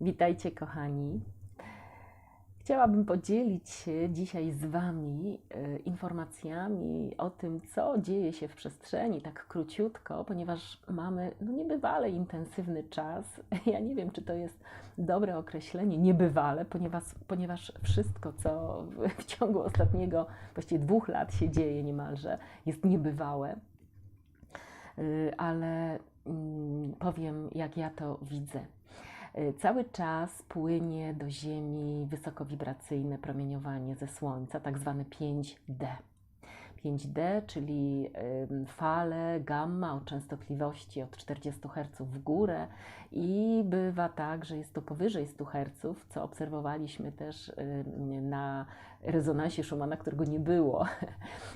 Witajcie, kochani. Chciałabym podzielić się dzisiaj z Wami e, informacjami o tym, co dzieje się w przestrzeni, tak króciutko, ponieważ mamy no, niebywale intensywny czas. Ja nie wiem, czy to jest dobre określenie, niebywale, ponieważ, ponieważ wszystko, co w, w ciągu ostatniego właściwie dwóch lat się dzieje niemalże, jest niebywałe. E, Ale mm, powiem, jak ja to widzę. Y, Cały czas płynie do Ziemi wysokowibracyjne promieniowanie ze Słońca, tak zwane 5D. 5D, czyli fale gamma o częstotliwości od 40 Hz w górę i bywa tak, że jest to powyżej 100 Hz, co obserwowaliśmy też na rezonansie Schumana, którego nie było.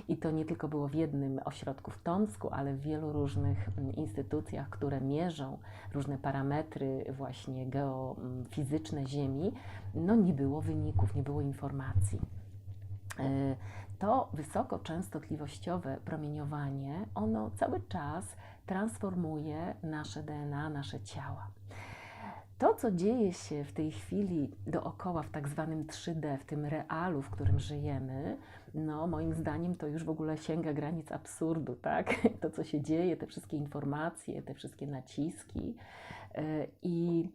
I to nie tylko było w jednym ośrodku w Tomsku, ale w wielu różnych instytucjach, które mierzą różne parametry właśnie geofizyczne Ziemi, no nie było wyników, nie było informacji. To wysokoczęstotliwościowe promieniowanie, ono cały czas transformuje nasze DNA, nasze ciała. To, co dzieje się w tej chwili dookoła, w tak zwanym 3D, w tym realu, w którym żyjemy, no moim zdaniem to już w ogóle sięga granic absurdu, tak? To, co się dzieje, te wszystkie informacje, te wszystkie naciski. Y, I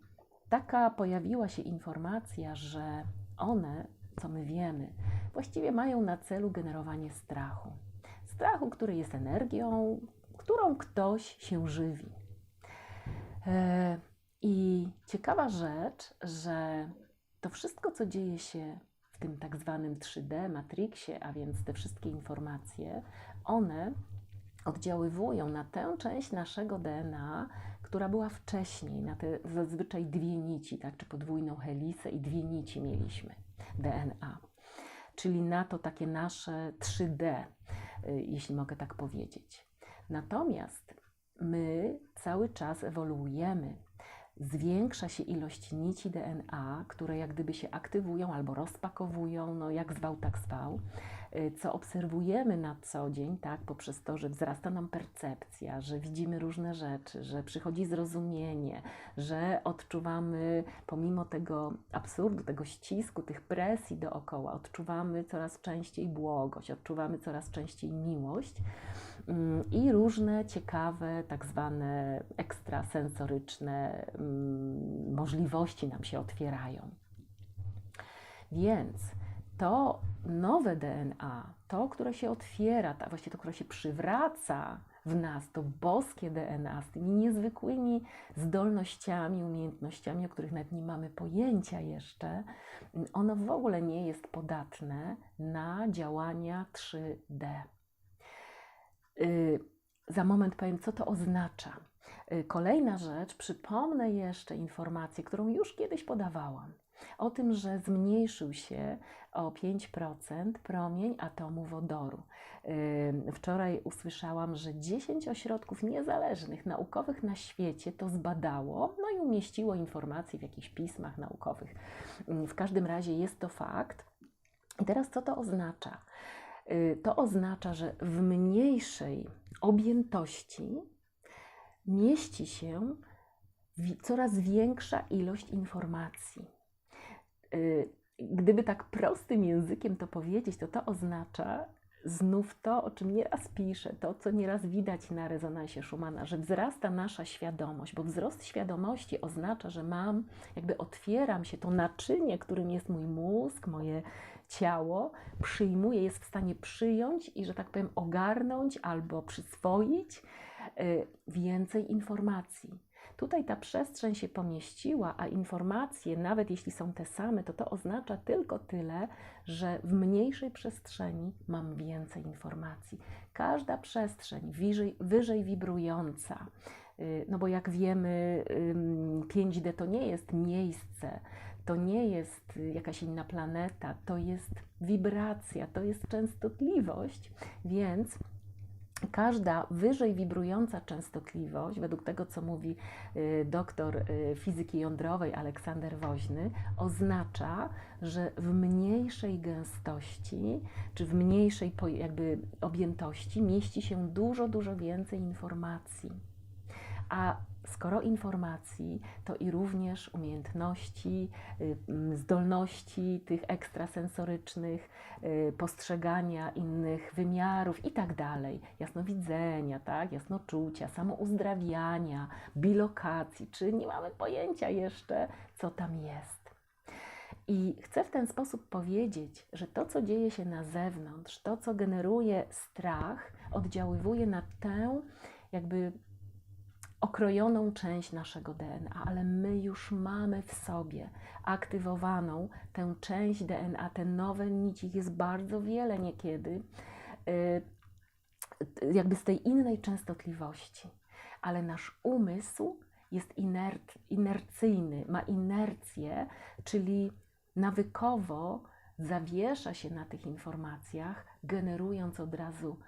taka pojawiła się informacja, że one, co my wiemy, właściwie mają na celu generowanie strachu. Strachu, który jest energią, którą ktoś się żywi. E, I ciekawa rzecz, że to wszystko, co dzieje się w tym tak zwanym 3D, Matrixie, a więc te wszystkie informacje, one oddziaływują na tę część naszego DNA, która była wcześniej, na te zazwyczaj dwie nici, tak, czy podwójną helisę i dwie nici mieliśmy DNA. Czyli na to takie nasze 3D, y, jeśli mogę tak powiedzieć. Natomiast my cały czas ewoluujemy. Zwiększa się ilość nici DNA, które jak gdyby się aktywują albo rozpakowują, no jak zwał, tak zwał, co obserwujemy na co dzień, tak, poprzez to, że wzrasta nam percepcja, że widzimy różne rzeczy, że przychodzi zrozumienie, że odczuwamy, pomimo tego absurdu, tego ścisku, tych presji dookoła, odczuwamy coraz częściej błogość, odczuwamy coraz częściej miłość mm, i różne ciekawe, tak zwane ekstrasensoryczne mm, możliwości nam się otwierają. Więc to nowe DNA, to, które się otwiera, ta, właściwie to, które się przywraca w nas, to boskie DNA z tymi niezwykłymi zdolnościami, umiejętnościami, o których nawet nie mamy pojęcia jeszcze, ono w ogóle nie jest podatne na działania 3D. Y, Za moment powiem, co to oznacza. Y, Kolejna rzecz, przypomnę jeszcze informację, którą już kiedyś podawałam, o tym, że zmniejszył się o 5% promień atomu wodoru. Wczoraj usłyszałam, że 10 ośrodków niezależnych, naukowych na świecie to zbadało, no i umieściło informacje w jakichś pismach naukowych. W każdym razie jest to fakt. I teraz co to oznacza? Y, To oznacza, że w mniejszej objętości mieści się coraz większa ilość informacji. Y, Gdyby tak prostym językiem to powiedzieć, to to oznacza znów to, o czym nieraz piszę, to, co nieraz widać na rezonansie Schumana, że wzrasta nasza świadomość, bo wzrost świadomości oznacza, że mam, jakby otwieram się, to naczynie, którym jest mój mózg, moje ciało, przyjmuje, jest w stanie przyjąć i, że tak powiem, ogarnąć albo przyswoić y, więcej informacji. Tutaj ta przestrzeń się pomieściła, a informacje, nawet jeśli są te same, to to oznacza tylko tyle, że w mniejszej przestrzeni mam więcej informacji. Każda przestrzeń wyżej, wyżej wibrująca, y, no bo jak wiemy, ym, 5D to nie jest miejsce, to nie jest y, jakaś inna planeta, to jest wibracja, to jest częstotliwość, więc każda wyżej wibrująca częstotliwość, według tego, co mówi y, doktor y, fizyki jądrowej Aleksander Woźny, oznacza, że w mniejszej gęstości, czy w mniejszej jakby objętości mieści się dużo, dużo więcej informacji. A skoro informacji, to i również umiejętności, y, zdolności tych ekstrasensorycznych, y, postrzegania innych wymiarów i tak dalej, jasnowidzenia, tak, jasnoczucia, samouzdrawiania, bilokacji, czy nie mamy pojęcia jeszcze, co tam jest. I chcę w ten sposób powiedzieć, że to, co dzieje się na zewnątrz, to, co generuje strach, oddziaływuje na tę jakby okrojoną część naszego DNA, ale my już mamy w sobie aktywowaną tę część DNA, te nowe nici, jest bardzo wiele niekiedy, y, jakby z tej innej częstotliwości, ale nasz umysł jest inert, inercyjny, ma inercję, czyli nawykowo zawiesza się na tych informacjach, generując od razu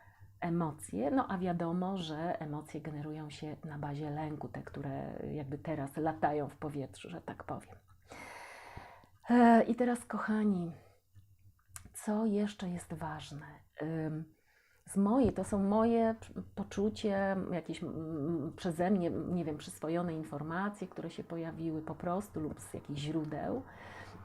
emocje, no a wiadomo, że emocje generują się na bazie lęku, te, które jakby teraz latają w powietrzu, że tak powiem. E, I teraz, kochani, co jeszcze jest ważne? Z mojej, to są moje poczucie, jakieś przeze mnie, nie wiem, przyswojone informacje, które się pojawiły po prostu lub z jakichś źródeł.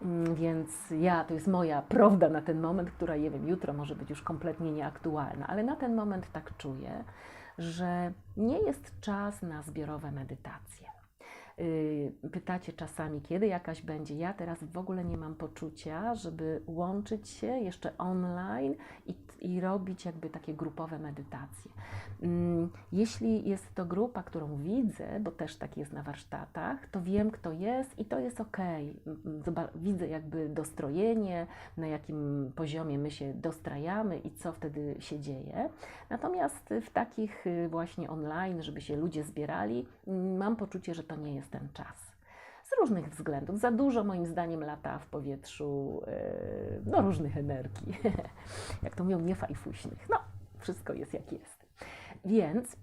Mm, więc ja, to jest moja prawda na ten moment, która, nie wiem, jutro może być już kompletnie nieaktualna, ale na ten moment tak czuję, że nie jest czas na zbiorowe medytacje. Y, pytacie czasami, kiedy jakaś będzie. Ja teraz w ogóle nie mam poczucia, żeby łączyć się jeszcze online i, i robić jakby takie grupowe medytacje. Mm, jeśli jest to grupa, którą widzę, bo też tak jest na warsztatach, to wiem, kto jest i to jest ok. Widzę jakby dostrojenie, na jakim poziomie my się dostrajamy i co wtedy się dzieje. Natomiast w takich y, właśnie online, żeby się ludzie zbierali, mm, mam poczucie, że to nie jest ten czas. Z różnych względów. Za dużo moim zdaniem lata w powietrzu yy, no, różnych energii. jak to mówią, niefajfuśnych. No, wszystko jest jak jest. Więc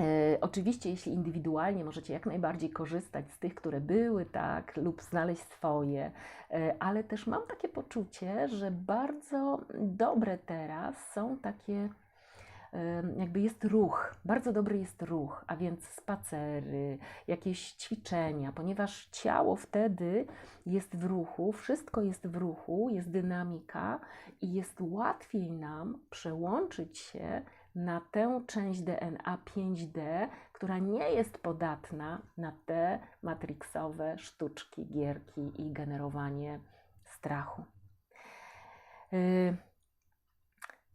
E, oczywiście, jeśli indywidualnie możecie jak najbardziej korzystać z tych, które były, tak, lub znaleźć swoje, e, ale też mam takie poczucie, że bardzo dobre teraz są takie jakby jest ruch, bardzo dobry jest ruch, a więc spacery, jakieś ćwiczenia, ponieważ ciało wtedy jest w ruchu, wszystko jest w ruchu, jest dynamika i jest łatwiej nam przełączyć się na tę część DNA 5D, która nie jest podatna na te matrixowe sztuczki, gierki i generowanie strachu.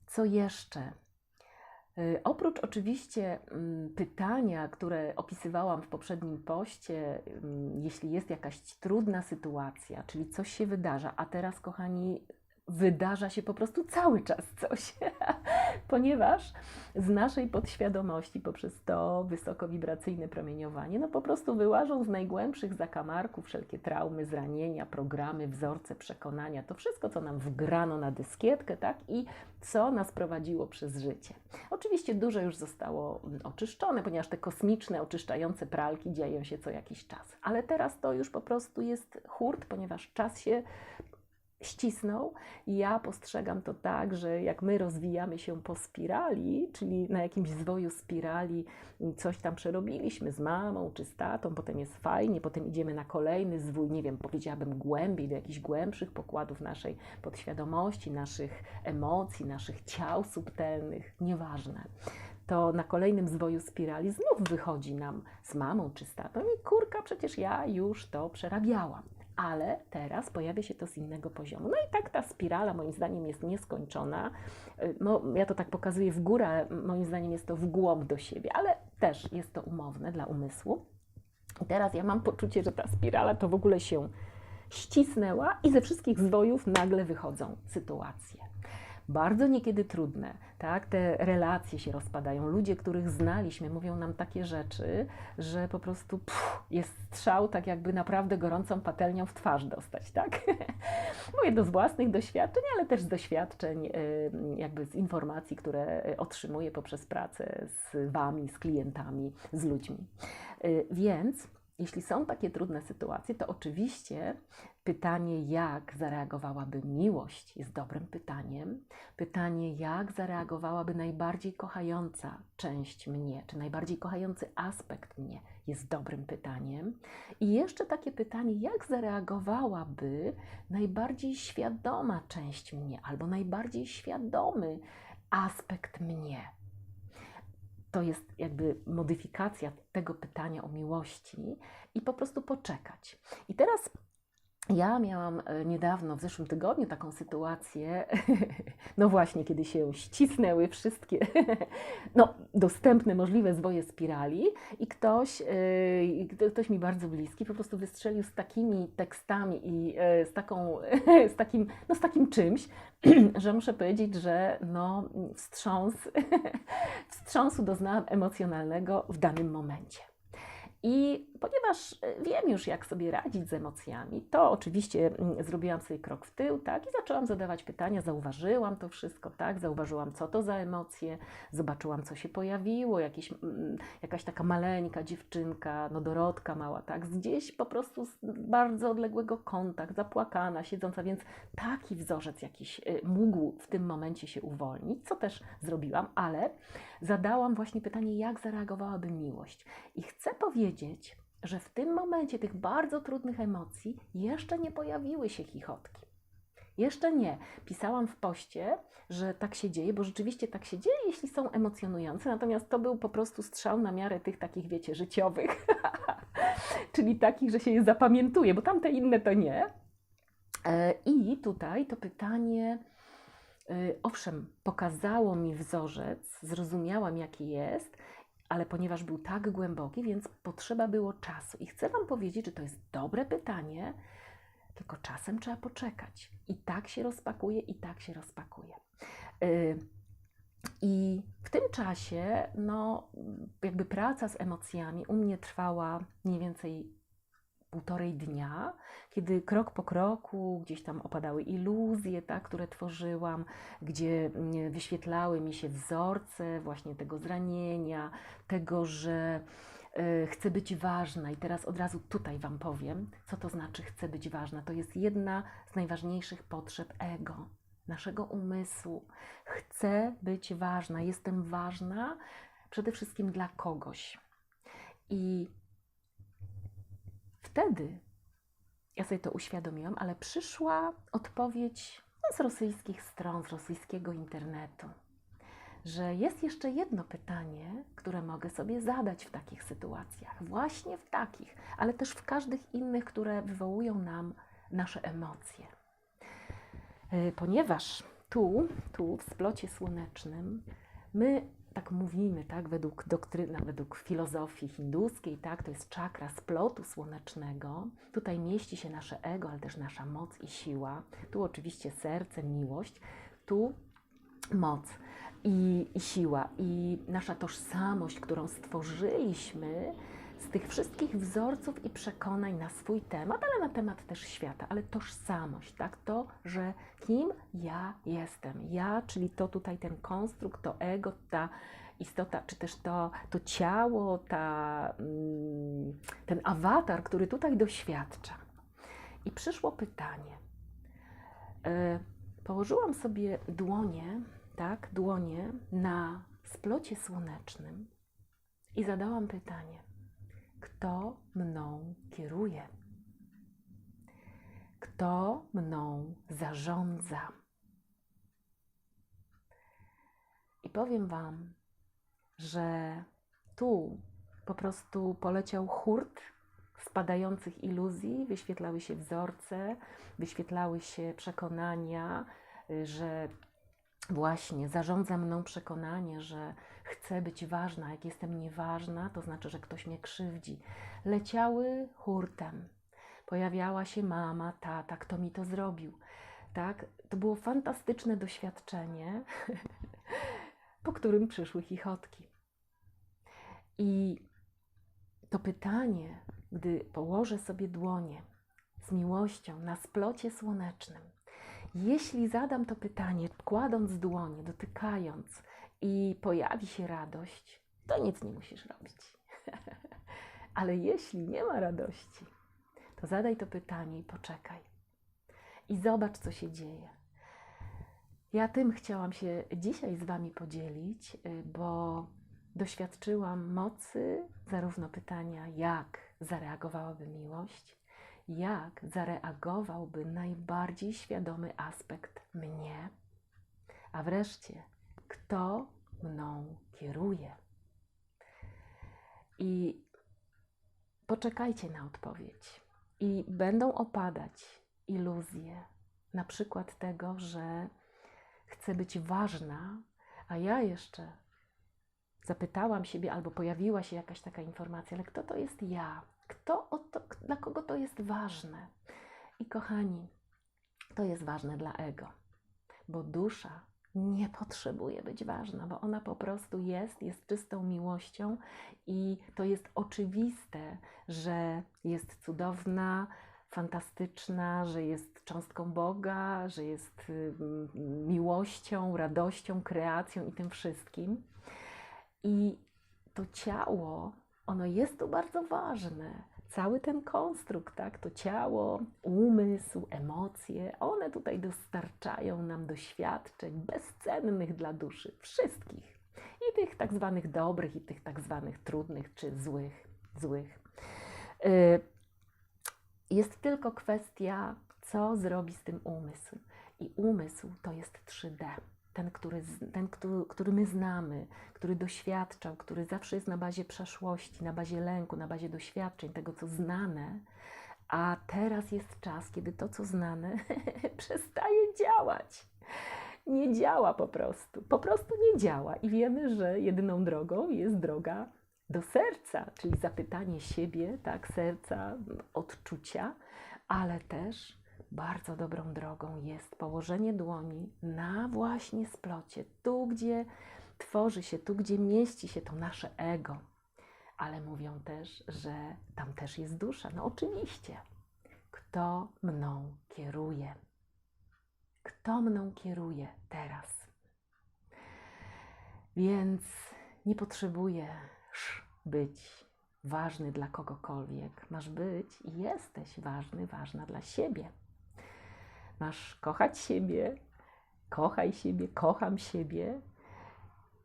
Co jeszcze? Y, oprócz oczywiście mm, pytania, które opisywałam w poprzednim poście, mm, jeśli jest jakaś trudna sytuacja, czyli coś się wydarza, a teraz, kochani, wydarza się po prostu cały czas coś, ponieważ z naszej podświadomości poprzez to wysokowibracyjne promieniowanie, no po prostu wyłażą z najgłębszych zakamarków wszelkie traumy, zranienia, programy, wzorce, przekonania, to wszystko, co nam wgrano na dyskietkę, tak, i co nas prowadziło przez życie. Oczywiście dużo już zostało oczyszczone, ponieważ te kosmiczne, oczyszczające pralki dzieją się co jakiś czas, ale teraz to już po prostu jest hurt, ponieważ czas się ścisnął. Ja postrzegam to tak, że jak my rozwijamy się po spirali, czyli na jakimś zwoju spirali, coś tam przerobiliśmy z mamą czy z tatą, potem jest fajnie, potem idziemy na kolejny zwój, nie wiem, powiedziałabym głębiej, do jakichś głębszych pokładów naszej podświadomości, naszych emocji, naszych ciał subtelnych, nieważne to na kolejnym zwoju spirali znów wychodzi nam z mamą czy z tatą i kurka, przecież ja już to przerabiałam ale teraz pojawia się to z innego poziomu. No i tak ta spirala moim zdaniem jest nieskończona. No, ja to tak pokazuję w górę, moim zdaniem jest to w głąb do siebie, ale też jest to umowne dla umysłu. I teraz ja mam poczucie, że ta spirala to w ogóle się ścisnęła i ze wszystkich zwojów nagle wychodzą sytuacje bardzo niekiedy trudne, tak? Te relacje się rozpadają. Ludzie, których znaliśmy, mówią nam takie rzeczy, że po prostu pff, jest strzał, tak jakby naprawdę gorącą patelnią w twarz dostać, tak? Mówię to z własnych doświadczeń, ale też z doświadczeń, jakby z informacji, które otrzymuję poprzez pracę z Wami, z klientami, z ludźmi. Y, więc jeśli są takie trudne sytuacje, to oczywiście pytanie, jak zareagowałaby miłość, jest dobrym pytaniem. Pytanie, jak zareagowałaby najbardziej kochająca część mnie, czy najbardziej kochający aspekt mnie, jest dobrym pytaniem. I jeszcze takie pytanie, jak zareagowałaby najbardziej świadoma część mnie, albo najbardziej świadomy aspekt mnie to jest jakby modyfikacja tego pytania o miłości i po prostu poczekać. I teraz ja miałam e, niedawno, w zeszłym tygodniu, taką sytuację, no właśnie, kiedy się ścisnęły wszystkie no, dostępne, możliwe zwoje spirali i ktoś, yy, ktoś mi bardzo bliski po prostu wystrzelił z takimi tekstami i yy, z, taką, z, takim, no, z takim czymś, że muszę powiedzieć, że no, wstrząs, wstrząsu doznałam emocjonalnego w danym momencie. I ponieważ e, wiem już, jak sobie radzić z emocjami, to oczywiście mm, zrobiłam sobie krok w tył, tak, i zaczęłam zadawać pytania, zauważyłam to wszystko, tak, zauważyłam, co to za emocje, zobaczyłam, co się pojawiło, jakieś, mm, jakaś taka maleńka dziewczynka, no Dorotka mała, tak, gdzieś po prostu z bardzo odległego kąta, zapłakana, siedząca, więc taki wzorzec jakiś e, mógł w tym momencie się uwolnić, co też zrobiłam, ale zadałam właśnie pytanie, jak zareagowałaby miłość. I chcę powiedzieć, że w tym momencie tych bardzo trudnych emocji jeszcze nie pojawiły się chichotki. Jeszcze nie. Pisałam w poście, że tak się dzieje, bo rzeczywiście tak się dzieje, jeśli są emocjonujące, natomiast to był po prostu strzał na miarę tych takich, wiecie, życiowych, czyli takich, że się je zapamiętuje, bo tamte inne to nie. E, I tutaj to pytanie, owszem, pokazało mi wzorzec, zrozumiałam, jaki jest, ale ponieważ był tak głęboki, więc potrzeba było czasu. I chcę Wam powiedzieć, że to jest dobre pytanie, tylko czasem trzeba poczekać. I tak się rozpakuje, i tak się rozpakuje. Y, I w tym czasie, no, jakby praca z emocjami u mnie trwała mniej więcej półtorej dnia, kiedy krok po kroku gdzieś tam opadały iluzje, tak, które tworzyłam, gdzie mm, wyświetlały mi się wzorce właśnie tego zranienia, tego, że e, chcę być ważna. I teraz od razu tutaj Wam powiem, co to znaczy chcę być ważna. To jest jedna z najważniejszych potrzeb ego, naszego umysłu. Chcę być ważna, jestem ważna przede wszystkim dla kogoś. I wtedy ja sobie to uświadomiłam, ale przyszła odpowiedź no, z rosyjskich stron, z rosyjskiego internetu, że jest jeszcze jedno pytanie, które mogę sobie zadać w takich sytuacjach, właśnie w takich, ale też w każdych innych, które wywołują nam nasze emocje. E, ponieważ tu, tu w splocie słonecznym, my tak mówimy, tak, według doktryny, według filozofii hinduskiej, tak, to jest czakra splotu słonecznego. Tutaj mieści się nasze ego, ale też nasza moc i siła. Tu oczywiście serce, miłość, tu moc i, i siła i nasza tożsamość, którą stworzyliśmy z tych wszystkich wzorców i przekonań na swój temat, ale na temat też świata, ale tożsamość, tak? To, że kim ja jestem. Ja, czyli to tutaj ten konstrukt, to ego, ta istota, czy też to, to ciało, ta, mm, ten awatar, który tutaj doświadcza. I przyszło pytanie. E, położyłam sobie dłonie, tak, dłonie na splocie słonecznym i zadałam pytanie kto mną kieruje, kto mną zarządza. I powiem Wam, że tu po prostu poleciał hurt spadających iluzji, wyświetlały się wzorce, wyświetlały się przekonania, że właśnie zarządza mną przekonanie, że chcę być ważna. Jak jestem nieważna, to znaczy, że ktoś mnie krzywdzi. Leciały hurtem. Pojawiała się mama, tata, kto mi to zrobił. Tak? To było fantastyczne doświadczenie, po którym przyszły chichotki. I to pytanie, gdy położę sobie dłonie z miłością na splocie słonecznym, jeśli zadam to pytanie, kładąc dłonie, dotykając i pojawi się radość, to nic nie musisz robić. Ale jeśli nie ma radości, to zadaj to pytanie i poczekaj. I zobacz, co się dzieje. Ja tym chciałam się dzisiaj z Wami podzielić, y, bo doświadczyłam mocy zarówno pytania, jak zareagowałaby miłość, jak zareagowałby najbardziej świadomy aspekt mnie, a wreszcie, kto mną kieruje. I poczekajcie na odpowiedź. I będą opadać iluzje, na przykład tego, że chcę być ważna, a ja jeszcze zapytałam siebie, albo pojawiła się jakaś taka informacja, ale kto to jest ja? Kto to, dla kogo to jest ważne? I kochani, to jest ważne dla ego, bo dusza nie potrzebuje być ważna, bo ona po prostu jest, jest czystą miłością i to jest oczywiste, że jest cudowna, fantastyczna, że jest cząstką Boga, że jest miłością, radością, kreacją i tym wszystkim. I to ciało, ono jest tu bardzo ważne. Cały ten konstrukt, tak, to ciało, umysł, emocje, one tutaj dostarczają nam doświadczeń bezcennych dla duszy, wszystkich. I tych tak zwanych dobrych, i tych tak zwanych trudnych czy złych. złych. Y, jest tylko kwestia, co zrobi z tym umysł. I umysł to jest 3D ten, który, ten który, który my znamy, który doświadczał, który zawsze jest na bazie przeszłości, na bazie lęku, na bazie doświadczeń, tego co znane, a teraz jest czas, kiedy to, co znane, przestaje działać. Nie działa po prostu. Po prostu nie działa. I wiemy, że jedyną drogą jest droga do serca, czyli zapytanie siebie, tak, serca, odczucia, ale też bardzo dobrą drogą jest położenie dłoni na właśnie splocie, tu gdzie tworzy się, tu gdzie mieści się to nasze ego. Ale mówią też, że tam też jest dusza. No oczywiście. Kto mną kieruje? Kto mną kieruje teraz? Więc nie potrzebujesz być ważny dla kogokolwiek. Masz być i jesteś ważny, ważna dla siebie. Masz kochać siebie, kochaj siebie, kocham siebie.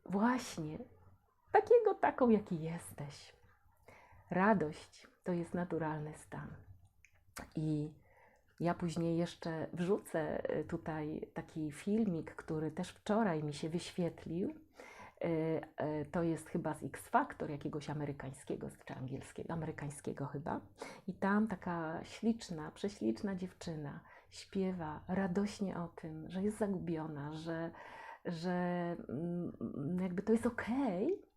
Właśnie takiego, taką, jaki jesteś. Radość to jest naturalny stan. I ja później jeszcze wrzucę y, tutaj taki filmik, który też wczoraj mi się wyświetlił. Y, y, to jest chyba z X Factor jakiegoś amerykańskiego, czy angielskiego, amerykańskiego chyba. I tam taka śliczna, prześliczna dziewczyna śpiewa radośnie o tym, że jest zagubiona, że, że mm, jakby to jest okej. Okay.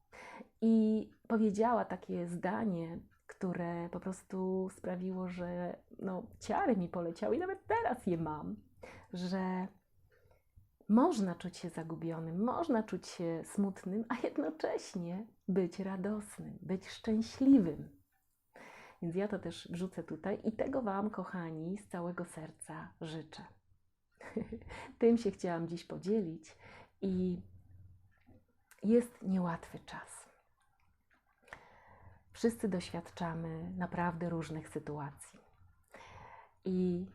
I powiedziała takie zdanie, które po prostu sprawiło, że no, ciary mi poleciały i nawet teraz je mam, że można czuć się zagubionym, można czuć się smutnym, a jednocześnie być radosnym, być szczęśliwym. Więc ja to też wrzucę tutaj i tego Wam, kochani, z całego serca życzę. Tym się chciałam dziś podzielić i jest niełatwy czas. Wszyscy doświadczamy naprawdę różnych sytuacji. I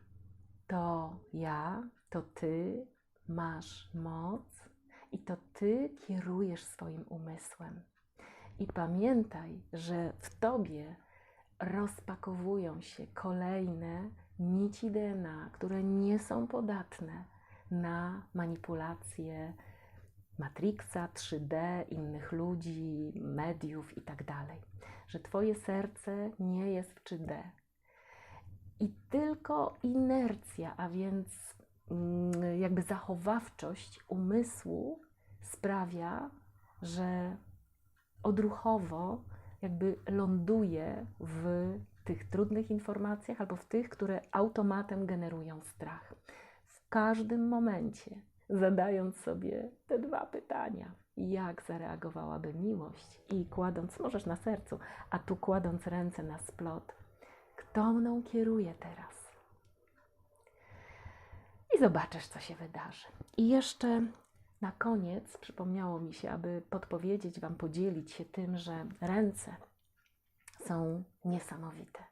to ja, to Ty masz moc i to Ty kierujesz swoim umysłem. I pamiętaj, że w Tobie rozpakowują się kolejne nici DNA, które nie są podatne na manipulacje Matrixa, 3D, innych ludzi, mediów itd. Tak że Twoje serce nie jest w 3D. I tylko inercja, a więc mm, jakby zachowawczość umysłu sprawia, że odruchowo jakby ląduje w tych trudnych informacjach albo w tych, które automatem generują strach. W każdym momencie zadając sobie te dwa pytania. Jak zareagowałaby miłość? I kładąc, możesz na sercu, a tu kładąc ręce na splot, kto mną kieruje teraz? I zobaczysz, co się wydarzy. I jeszcze na koniec przypomniało mi się, aby podpowiedzieć Wam, podzielić się tym, że ręce są niesamowite.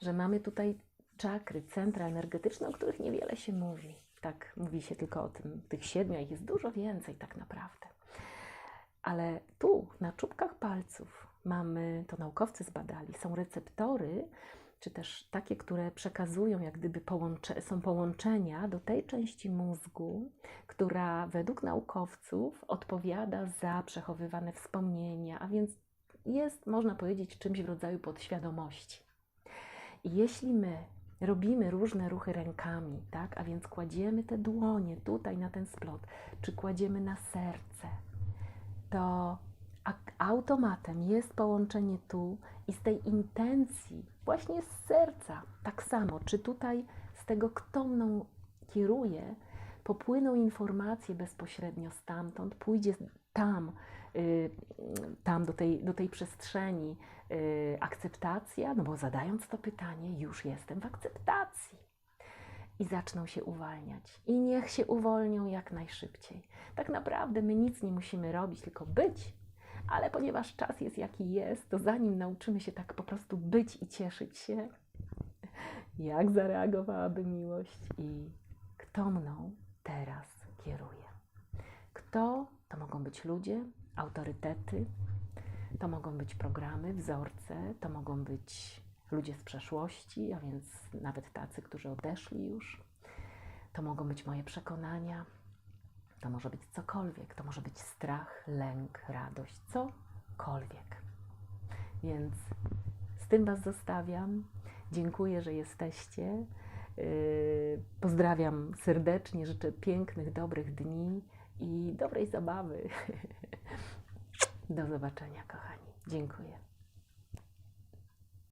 Że mamy tutaj czakry, centra energetyczne, o których niewiele się mówi. Tak, mówi się tylko o tym, tych siedmiu, ich jest dużo więcej tak naprawdę. Ale tu, na czubkach palców, mamy, to naukowcy zbadali, są receptory, czy też takie, które przekazują, jak gdyby połącze, są połączenia do tej części mózgu, która według naukowców odpowiada za przechowywane wspomnienia, a więc jest, można powiedzieć, czymś w rodzaju podświadomości. I jeśli my robimy różne ruchy rękami, tak, a więc kładziemy te dłonie tutaj na ten splot, czy kładziemy na serce, to ak- automatem jest połączenie tu i z tej intencji, właśnie z serca, tak samo, czy tutaj z tego, kto mną kieruje, popłyną informacje bezpośrednio stamtąd, pójdzie tam, y, tam do tej, do tej przestrzeni y, akceptacja, no bo zadając to pytanie, już jestem w akceptacji. I zaczną się uwalniać. I niech się uwolnią jak najszybciej. Tak naprawdę my nic nie musimy robić, tylko być. Ale ponieważ czas jest jaki jest, to zanim nauczymy się tak po prostu być i cieszyć się, jak zareagowałaby miłość i kto mną teraz kieruje. Kto to mogą być ludzie, autorytety, to mogą być programy, wzorce, to mogą być ludzie z przeszłości, a więc nawet tacy, którzy odeszli już. To mogą być moje przekonania, to może być cokolwiek, to może być strach, lęk, radość, cokolwiek. Więc z tym Was zostawiam. Dziękuję, że jesteście. Yy, Pozdrawiam serdecznie, życzę pięknych, dobrych dni i dobrej zabawy. Do zobaczenia, kochani. Dziękuję.